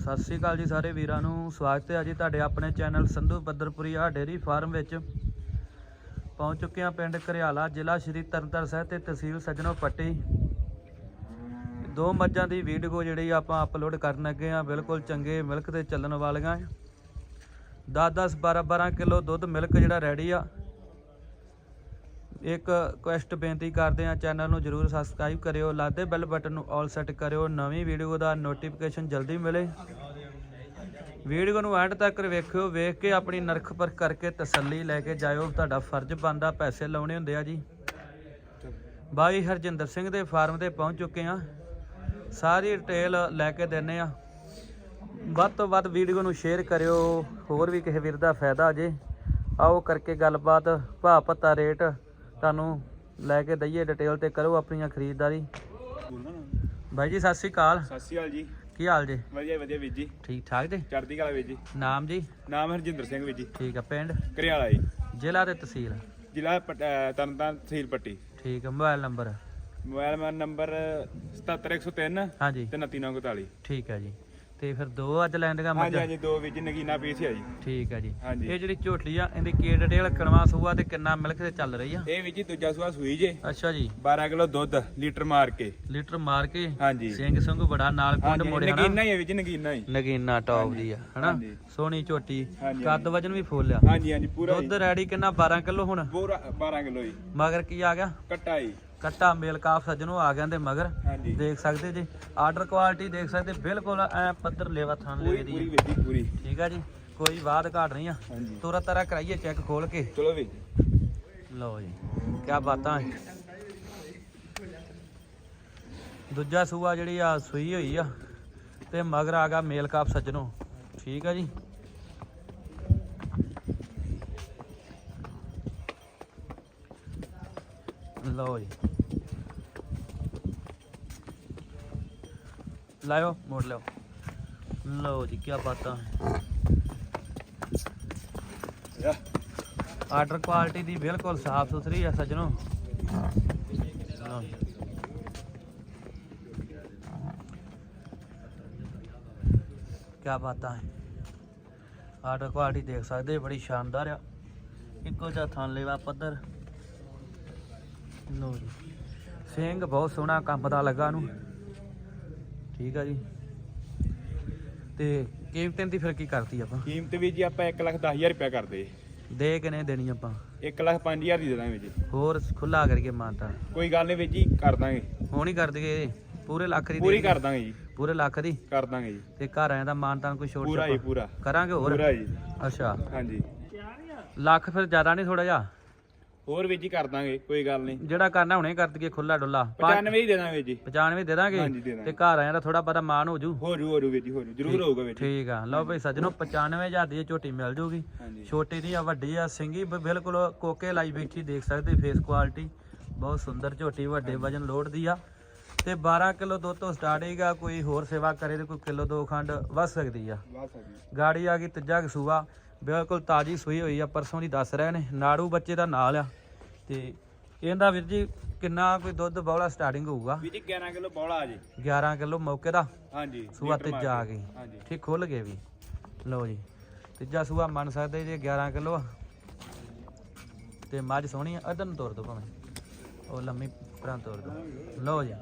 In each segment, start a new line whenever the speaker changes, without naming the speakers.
ਸਤਿ ਸ੍ਰੀ ਅਕਾਲ ਜੀ ਸਾਰੇ ਵੀਰਾਂ ਨੂੰ। ਸਵਾਗਤ ਹੈ ਜੀ ਤੁਹਾਡੇ ਆਪਣੇ channel Sandhu Badarpuri Badarpuria dairy farm ਵਿੱਚ। ਪਹੁੰਚ ਚੁੱਕੇ ਹਾਂ ਪਿੰਡ ਘਰਿਆਲਾ ਜ਼ਿਲ੍ਹਾ ਸ਼੍ਰੀ ਤਰਨਤਾਰਨ ਸਾਹਿਬ ਤੇ ਤਹਿਸੀਲ ਸਜਣੋ ਪੱਟੀ। ਦੋ ਮੱਝਾਂ ਦੀ ਵੀਡੀਓ ਜਿਹੜੀ ਆਪਾਂ ਅਪਲੋਡ ਕਰਨ ਲੱਗੇ ਆ ਬਿਲਕੁਲ ਚੰਗੇ ਮਿਲਕ ਤੇ ਚੱਲਣ ਵਾਲੀਆਂ। 10 10 12 12 ਕਿਲੋ ਦੁੱਧ ਮਿਲਕ ਜਿਹੜਾ ਰੈਡੀ ਆ। ਇੱਕ ਕੁਐਸਟ ਬੇਨਤੀ ਕਰਦੇ ਹਾਂ ਚੈਨਲ ਨੂੰ ਜਰੂਰ ਸਬਸਕ੍ਰਾਈਬ ਕਰਿਓ, ਲਾਦੇ ਬੈਲ ਬਟਨ ਨੂੰ ਆਲ ਸੈੱਟ ਕਰਿਓ, ਨਵੀਂ ਵੀਡੀਓ ਦਾ ਨੋਟੀਫਿਕੇਸ਼ਨ ਜਲਦੀ ਮਿਲੇ। ਵੀਡੀਓ ਨੂੰ ਐਂਡ ਤੱਕ ਵੇਖਿਓ, ਵੇਖ ਕੇ ਆਪਣੀ ਨਰਖ ਪਰਖ ਕਰਕੇ ਤਸੱਲੀ ਲੈ ਕੇ ਜਾਇਓ, ਤੁਹਾਡਾ ਫਰਜ਼ ਬਣਦਾ, ਪੈਸੇ ਲਾਉਣੇ ਹੁੰਦੇ ਆ ਜੀ। ਬਾਈ ਹਰਜਿੰਦਰ ਸਿੰਘ ਦੇ ਫਾਰਮ ਤੇ ਪਹੁੰਚ ਚੁੱਕੇ ਆ ਸਾਰੀ ਡਿਟੇਲ ਲੈ ਕੇ ਦਿੰਨੇ ਆ ਵੱਧ ਤੋਂ ਵੱਧ ਵੀਡੀਓ ਨੂੰ ਸ਼ੇਅਰ ਕਰਿਓ, ਹੋਰ ਵੀ ਕਿਸੇ ਵੀਰ ਦਾ ਫਾਇਦਾ ਜੇ। ਆਓ ਕਰਕੇ ਗੱਲਬਾਤ ਭਾਅ ਪੱਤਾ ਰੇਟ ਤੁਹਾਨੂੰ ਲੈ ਕੇ ਦਈਏ ਡਿਟੇਲ ਤੇ ਕਰੋ ਆਪਣੀਆਂ ਖਰੀਦਦਾਰੀ। ਬਾਈ ਜੀ ਸਤਿ ਸ੍ਰੀ ਅਕਾਲ।
ਸਤਿ ਸ਼੍ਰੀ ਅਕਾਲ ਜੀ।
ਕੀ ਹਾਲ ਜੀ?
ਵਧੀਆ ਵਧੀਆ ਵੀਰ ਜੀ।
ਠੀਕ ਠਾਕ ਜੀ?
ਚੜ੍ਹਦੀ ਕਲਾ ਵੀਰ ਜੀ।
ਨਾਮ ਜੀ?
ਨਾਮ ਹਰਜਿੰਦਰ ਸਿੰਘ ਵੀਰ ਜੀ।
ਠੀਕ ਆ ਪਿੰਡ?
ਘਰਿਆਲਾ ਜੀ।
ਜ਼ਿਲ੍ਹਾ ਤੇ ਤਹਿਸੀਲ?
ਜ਼ਿਲ੍ਹਾ ਪਟ- ਅਹ ਤਰਨਤਾਰਨ ਤਹਿਸੀਲ ਪੱਟੀ।
ਠੀਕ ਆ ਮੋਬਾਈਲ ਨੰਬਰ?
ਮੋਬਾਈਲ ਨੰਬਰ 77103
ਹਾਂਜੀ।
ਤੇ 2949
ਠੀਕ ਹੈ ਜੀ। ਤੇ ਫਿਰ ਦੋ ਅੱਜ ਲੈਂਦੀਆਂ
ਹਾਂਜੀ
ਮੱਝਾਂ
ਹਾਂਜੀ ਦੋ ਜੀ ਨਗੀਨਾ ਪੀਸ ਹੈ ਜੀ।
ਠੀਕ ਹੈ ਜੀ।
ਹਾਂਜੀ।
ਇਹ ਜਿਹੜੀ ਝੋਟੀ ਆ ਇਹਦੀ ਕੀ ਡਿਟੇਲ ਕਣਵਾ ਸੂਆ ਤੇ ਕਿੰਨਾ ਮਿਲਕ ਤੇ ਚੱਲ ਰਹੀ ਆ?
ਇਹ ਜੀ ਦੂਜਾ ਸੂਆ ਸੂਈ ਜੇ।
ਅੱਛਾ ਜੀ।
12 ਕਿਲੋ ਦੁੱਧ ਲੀਟਰ ਮਾਰ ਕੇ।
ਲੀਟਰ ਮਾਰ ਕੇ?
ਹਾਂਜੀ।
ਸਿੰਘ ਸੰਗ ਬੜਾ ਨਾਲ ਕੁੰਡ
ਹਾਂਜੀ
ਮੋੜਿਆ
ਨਗੀਨਾ ਹੀ ਹੈ ਜੀ ਨਗੀਨਾ ਹੀ।
ਨਗੀਨਾ ਟੌਪ
ਹਾਂਜੀ,
ਦੀ ਆ ਹਨਾ?
ਹਾਂਜੀ।
ਸੋਹਣੀ ਝੋਟੀ।
ਹਾਂਜੀ,
ਕੱਦ ਵਜਨ ਵੀ ਫੁੱਲ ਆ।
ਹਾਂਜੀ ਹਾਂਜੀ ਪੂਰਾ
ਦੁੱਧ ਰੈਡੀ ਕਿੰਨਾ? 12 ਕਿਲੋ ਹੁਣ?
ਪੂਰਾ 12 ਕਿਲੋ ਜੀ
ਮਗਰ ਕੀ ਆ ਗਿਆ?
ਕੱਟਾ ਜੀ
ਕੱਟਾ ਮੇਲ ਕਾਫ ਸੱਜਣੋਂ ਆ ਗਿਆ ਦੇ ਮਗਰ ਦੇਖ ਸਕਦੇ ਜੀ ਆਰਡਰ ਕੁਆਲਿਟੀ ਦੇਖ ਸਕਦੇ ਬਿਲਕੁਲ ਐ ਪੱਧਰ ਲੇਵਾ ਥਾਂ ਲੇਵੇ ਦੀ
ਪੂਰੀ
ਠੀਕ ਆ ਜੀ ਕੋਈ ਬਾਤ ਘਾਟ ਨਹੀਂ ਆ। ਤੁਰਾ ਤਰਾ ਕਰਾਈਏ ਚੈੱਕ ਖੋਲ ਕੇ।
ਚਲੋ ਜੀ।
ਲਓ ਜੀ ਕੀ ਬਾਤਾਂ। ਦੂਜਾ ਸੂਆ ਜਿਹੜੀ ਆ ਸੂਈ ਹੋਈ ਆ ਤੇ ਮਗਰ ਆ ਗਿਆ ਮੇਲ ਕਾਪ ਸੱਜਣੋ। ਠੀਕ ਆ ਜੀ। ਲਓ ਜੀ। ਲਾਇਓ ਮੋੜ ਲਿਓ ਲਓ ਜੀ ਕੀ ਬਾਤਾਂ। ਆਰਡਰ ਕੁਆਲਿਟੀ ਦੀ ਬਿਲਕੁਲ ਸਾਫ਼ ਸੁਥਰੀ ਆ ਸੱਜਣੋ। ਕਿਆ ਬਾਤਾਂ। ਹੈ ਆਰਡਰ ਕੁਆਲਿਟੀ ਦੇਖ ਸਕਦੇ ਬੜੀ ਸ਼ਾਨਦਾਰ ਆ। ਇੱਕੋ ਜਿਹਾ ਥਾਂ ਲੈਵਾ ਪੱਧਰ। ਲਓ ਜੀ। ਸਿੰਘ ਬਹੁਤ ਸੋਹਣਾ ਕੰਮ ਦਾ ਲੱਗਾ ਨੂੰ ਠੀਕ ਆ ਜੀ। ਤੇ ਕੀਮਤਾਂ ਦੀ ਫਿਰ ਕੀ ਕਰਤੀ ਆਪਾਂ?
ਕੀਮਤ ਵੀ ਜੀ ਆਪਾਂ 1 ਲੱਖ 10000 ਰੁਪਇਆ ਕਰਦੇ।
ਦੇ ਕਿਨੇ ਦੇਣੀ ਆਪਾਂ?
1 ਲੱਖ 5000 ਦੀ ਦੇ ਦਾਂਗੇ ਜੀ।
ਹੋਰ ਖੁੱਲਾ ਕਰਕੇ ਮਾਨਤਾ।
ਕੋਈ ਗੱਲ ਨਹੀਂ ਵੀਰ ਜੀ ਕਰ ਦਾਂਗੇ।
ਹੁਣ ਹੀ ਕਰ ਦਈਏ। ਪੂਰੇ ਲੱਖ ਦੀ
ਪੂਰੀ ਕਰ ਦਾਂਗੇ ਜੀ।
ਪੂਰੇ ਲੱਖ ਦੀ?
ਕਰ ਦਾਂਗੇ ਜੀ।
ਤੇ ਘਰ ਆਇਆ ਦਾ ਮਾਨਤਾਨ ਕੋਈ ਛੋਟ
ਪੂਰਾ ਜੀ? ਪੂਰਾ।
ਕਰਾਂਗੇ ਹੋਰ?
ਪੂਰਾ ਜੀ।
ਅੱਛਾ।
ਹਾਂਜੀ।
ਲੱਖ ਫਿਰ ਜ਼ਿਆਦਾ ਨਹੀਂ ਥੋੜਾ ਜਿਹਾ?
ਹੋਰ ਵੀਰ ਜੀ ਕਰ ਦਾਂਗੇ ਕੋਈ ਗੱਲ ਨਹੀਂ।
ਜਿਹੜਾ ਕਰਨਾ ਹੁਣੇ ਕਰ ਦਈਏ ਖੁੱਲਾ ਡੁੱਲਾ।
95 ਹੀ ਦੇ ਦਾਂਗੇ ਜੀ।
95 ਦੇ ਦਾਂਗੇ?
ਹਾਂਜੀ, ਦੇ ਦਾਂਗੇ।
ਤੇ ਘਰ ਆਇਆ ਦਾ ਥੋੜਾ ਪਤਾ ਮਾਨ ਹੋ ਜੂ।
ਹੋ ਜੂ ਹੋ ਜੂ ਵੀਰ ਜੀ ਹੋ ਜੂ ਜ਼ਰੂਰ ਹੋਊਗਾ ਵੀਰ ਜੀ।
ਠੀਕ ਆ। ਲਓ ਭਾਈ ਸੱਜਣੋ 95000 ਦੀ ਇਹ ਝੋਟੀ ਮਿਲ ਜੂਗੀ।
ਹਾਂਜੀ।
ਛੋਟੀ ਦੀ ਆ ਵੱਡੀ ਆ ਸਿੰਗੀ ਬ- ਬਿਲਕੁਲ ਕੋਕੇ ਲਾਈ ਬੈਠੀ ਦੇਖ ਸਕਦੇ ਫੇਸ ਕੁਆਲਿਟੀ ਬਹੁਤ ਸੁੰਦਰ ਝੋਟੀ ਵੱਡੇ ਵਜਨ ਲੋਡ ਦੀ ਆ। ਤੇ 12 ਕਿਲੋ ਦੁੱਧ ਤੋਂ ਸਟਾਰਟ ਹੈਗਾ ਕੋਈ ਹੋਰ ਸੇਵਾ ਕਰੇ ਤੇ ਕੋਈ ਕਿਲੋ ਦੋ ਖੰਡ ਵੱਧ ਸਕਦੀ ਆ।
ਬਸ ਆ। ਜੀ
ਗਾੜੀ ਆ ਗਈ ਤੀਜਾ ਕਸੂਆ। ਬਿਲਕੁਲ ਤਾਜੀ ਸੂਈ ਹੋਈ ਆ ਪਰਸੋਂ ਦੀ ਦੱਸ ਰਹੇ ਨੇ। ਨਾੜੂ ਬੱਚੇ ਦਾ ਨਾਲ ਆ। ਤੇ ਇਹਦਾ ਵੀਰ ਜੀ ਕਿੰਨਾ ਕੋਈ ਦੁੱਧ ਬੌਲਾ ਸਟਾਰਟਿੰਗ ਹੋਊਗਾ?
ਵੀਰ ਜੀ 11 ਕਿਲੋ ਬੌਲਾ ਆ ਜੀ।
11 ਕਿਲੋ ਮੌਕੇ ਦਾ?
ਹਾਂਜੀ
ਸੂਆ ਆ
ਕੇ।
ਗਈ। ਠੀਕ ਖੁੱਲ ਗਏ ਵੀ। ਲਓ ਜੀ ਤੀਜਾ ਸੂਆ ਮੰਨ ਸਕਦੇ ਜੇ 11 ਕਿਲੋ ਆ। ਤੇ ਮੱਝ ਸੋਹਣੀ ਆ ਅਦਨ ਤੋਰ ਦੋ ਭਾਵੇਂ। ਉਹ ਲੰਮੀ ਪਰਾਂ ਤੋਰ ਦੋ ਲਓ ਜੀ।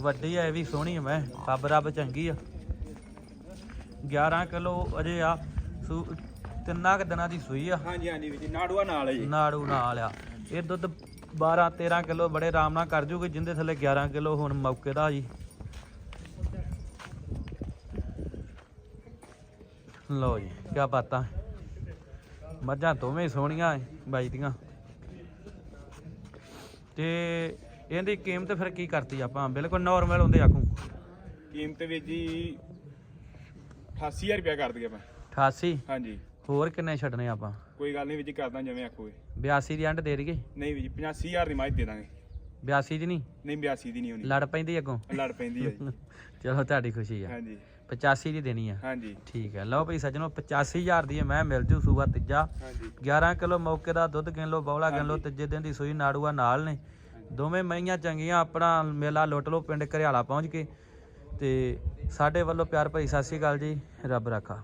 ਵੱਡੀ ਆ ਇਹ ਵੀ ਸੋਹਣੀ ਆ ਮੈਂ। ਰੱਬ ਰੱਬ ਚੰਗੀ ਆ। 11 ਕਿਲੋ ਅਜੇ ਆ। ਸੂ ਤਿੰਨਾਂ ਕੁ ਦਿਨਾਂ ਦੀ ਸੂਈ ਆ।
ਹਾਂਜੀ ਹਾਂਜੀ ਵੀਰ ਜੀ ਨਾੜੂਆ ਨਾਲ ਹੈ ਜੀ।
ਨਾੜੂ ਨਾਲ ਆ। ਇਹ ਦੁੱਧ 12 13 ਕਿਲੋ ਬੜੇ ਆਰਾਮ ਨਾਲ ਕਰ ਜੂਗੀ ਜਿੰਦੇ ਥੱਲੇ 11 ਕਿਲੋ ਹੁਣ ਮੌਕੇ ਦਾ ਜੀ। ਲਓ ਜੀ ਕੀ ਬਾਤਾਂ। ਮੱਝਾਂ ਦੋਵੇਂ ਸੋਹਣੀਆਂ ਐ ਬਾਈ ਦੀਆਂ। ਤੇ ਇਹਦੀ ਕੀਮਤ ਫਿਰ ਕੀ ਕਰਤੀ ਆਪਾਂ? ਬਿਲਕੁਲ ਨਾਰਮਲ ਹੁੰਦੇ ਆਖੂ।
ਕੀਮਤ ਵੀਰ ਜੀ 88000 ਰੁਪਇਆ ਕਰ ਦਈਏ ਆਪਾਂ।
88
ਹਾਂਜੀ।
ਹੋਰ ਕਿੰਨੇ ਛੱਡਨੇ ਆਪਾਂ?
ਕੋਈ ਗੱਲ ਨਹੀਂ ਵੀਰ ਜੀ ਕਰਦਾ ਜਿਵੇਂ ਆਖੋਗੇ
82 ਦੀ ਐਂਡ ਦੇ ਦਈਏ?
ਨਹੀਂ ਵੀਰ ਜੀ 85000 ਦੀ ਮੱਝ ਦੇ ਦਾਂਗੇ।
82 ਦੀ ਨਹੀਂ?
ਨਹੀਂ 82 ਦੀ ਨਹੀਂ ਹੋਣੀ।
ਲੜ ਪੈਂਦੀ ਅੱਗੋਂ?
ਲੜ ਪੈਂਦੀ ਹੈ ਜੀ।
ਚਲੋ ਤੁਹਾਡੀ ਖੁਸ਼ੀ ਆ।
ਹਾਂਜੀ।
85 ਦੀ ਦੇਣੀ ਆ।
ਹਾਂਜੀ।
ਠੀਕ ਹੈ ਲਓ ਭਈ ਸੱਜਣੋ 85000 ਦੀ ਮੈਂ ਮਿਲ ਜੂ ਸੂਆ ਤੀਜਾ।
ਹਾਂਜੀ।
11 ਕਿਲੋ ਮੌਕੇ ਦਾ ਦੁੱਧ ਗਿਣ ਲਓ ਬੌਲਾ ਗਿਣ ਲਓ। ਤੀਜੇ ਦਿਨ ਦੀ ਸੂਈ ਨਾੜੂਆ ਨਾਲ ਨੇ। ਦੋਵੇਂ ਮਈਆਂ ਚੰਗੀਆਂ ਆਪਣਾ ਮੇਲਾ ਲੁੱਟ ਲਓ ਪਿੰਡ ਘਰਿਆਲਾ ਪਹੁੰਚ ਕੇ। ਤੇ ਸਾਡੇ ਵੱਲੋਂ ਪਿਆਰ ਭਰੀ ਸਤਿ ਸ਼੍ਰੀ ਅਕਾਲ ਜੀ। ਰੱਬ ਰਾਖਾ।